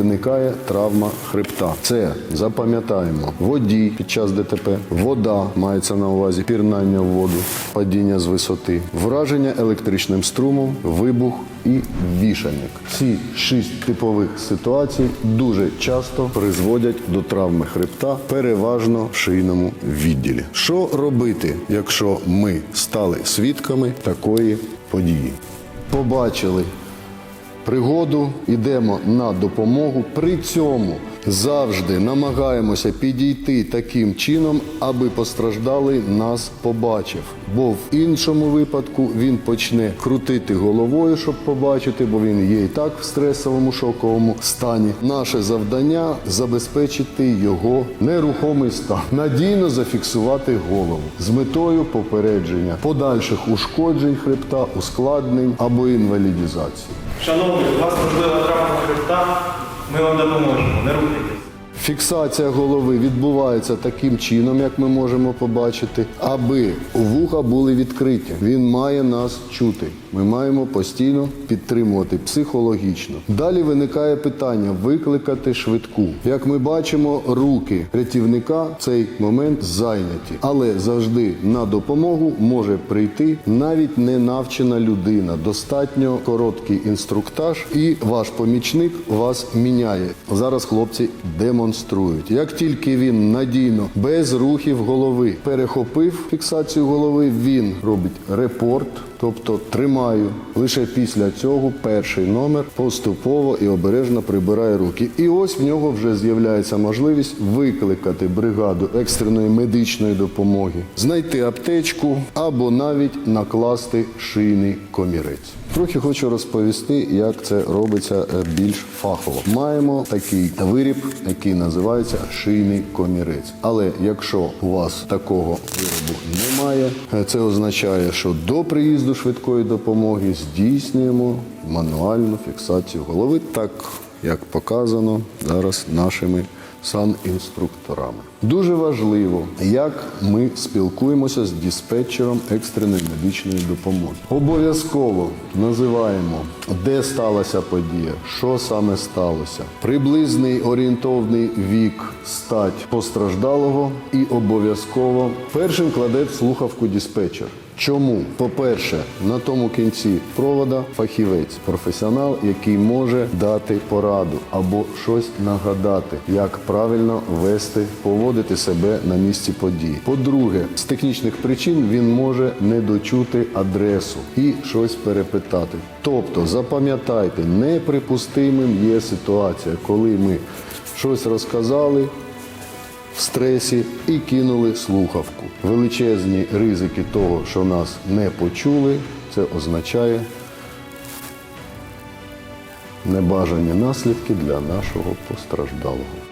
виникає травма хребта. Це запам'ятаємо водій під час ДТП, вода мається на увазі пірнання в воду, падіння з висоти, враження електричним струмом, вибух і вішальник. Ці шість типових ситуацій дуже часто призводять до травми хребта, переважно в шийному відділі. Що робити, якщо ми стали свідками такої події? Побачили пригоду, йдемо на допомогу. При цьому завжди намагаємося підійти таким чином, аби постраждалий нас побачив. Бо в іншому випадку він почне крутити головою, щоб побачити, бо він є і так в стресовому шоковому стані. Наше завдання забезпечити його нерухомий стан, надійно зафіксувати голову з метою попередження подальших ушкоджень хребта, ускладнень або інвалідізації. Шановні, у вас можливо травма хребта, ми вам допоможемо, не рухайтесь. Фіксація голови відбувається таким чином, як ми можемо побачити, аби вуха були відкриті. Він має нас чути. Ми маємо постійно підтримувати психологічно. Далі виникає питання викликати швидку. Як ми бачимо, руки рятівника в цей момент зайняті, але завжди на допомогу може прийти навіть не навчена людина. Достатньо короткий інструктаж, і ваш помічник вас міняє. Зараз хлопці демонструють. Як тільки він надійно без рухів голови перехопив фіксацію голови, він робить репорт. Тобто тримаю лише після цього перший номер поступово і обережно прибирає руки. І ось в нього вже з'являється можливість викликати бригаду екстреної медичної допомоги, знайти аптечку або навіть накласти шийний комірець. Трохи хочу розповісти, як це робиться е, більш фахово. Маємо такий виріб, який називається шийний комірець. Але якщо у вас такого виробу немає, е, це означає, що до приїзду швидкої допомоги здійснюємо мануальну фіксацію голови, так як показано зараз нашими санінструкторами. Дуже важливо, як ми спілкуємося з диспетчером екстреної медичної допомоги. Обов'язково називаємо, де сталася подія, що саме сталося, приблизний орієнтовний вік, стать постраждалого і обов'язково першим кладе слухавку диспетчер. Чому? По-перше, на тому кінці провода фахівець, професіонал, який може дати пораду або щось нагадати, як правильно вести, поводити себе на місці події. По-друге, з технічних причин він може не дочути адресу і щось перепитати. Тобто, запам'ятайте, неприпустимим є ситуація, коли ми щось розказали стресі і кинули слухавку. Величезні ризики того, що нас не почули, це означає небажані наслідки для нашого постраждалого.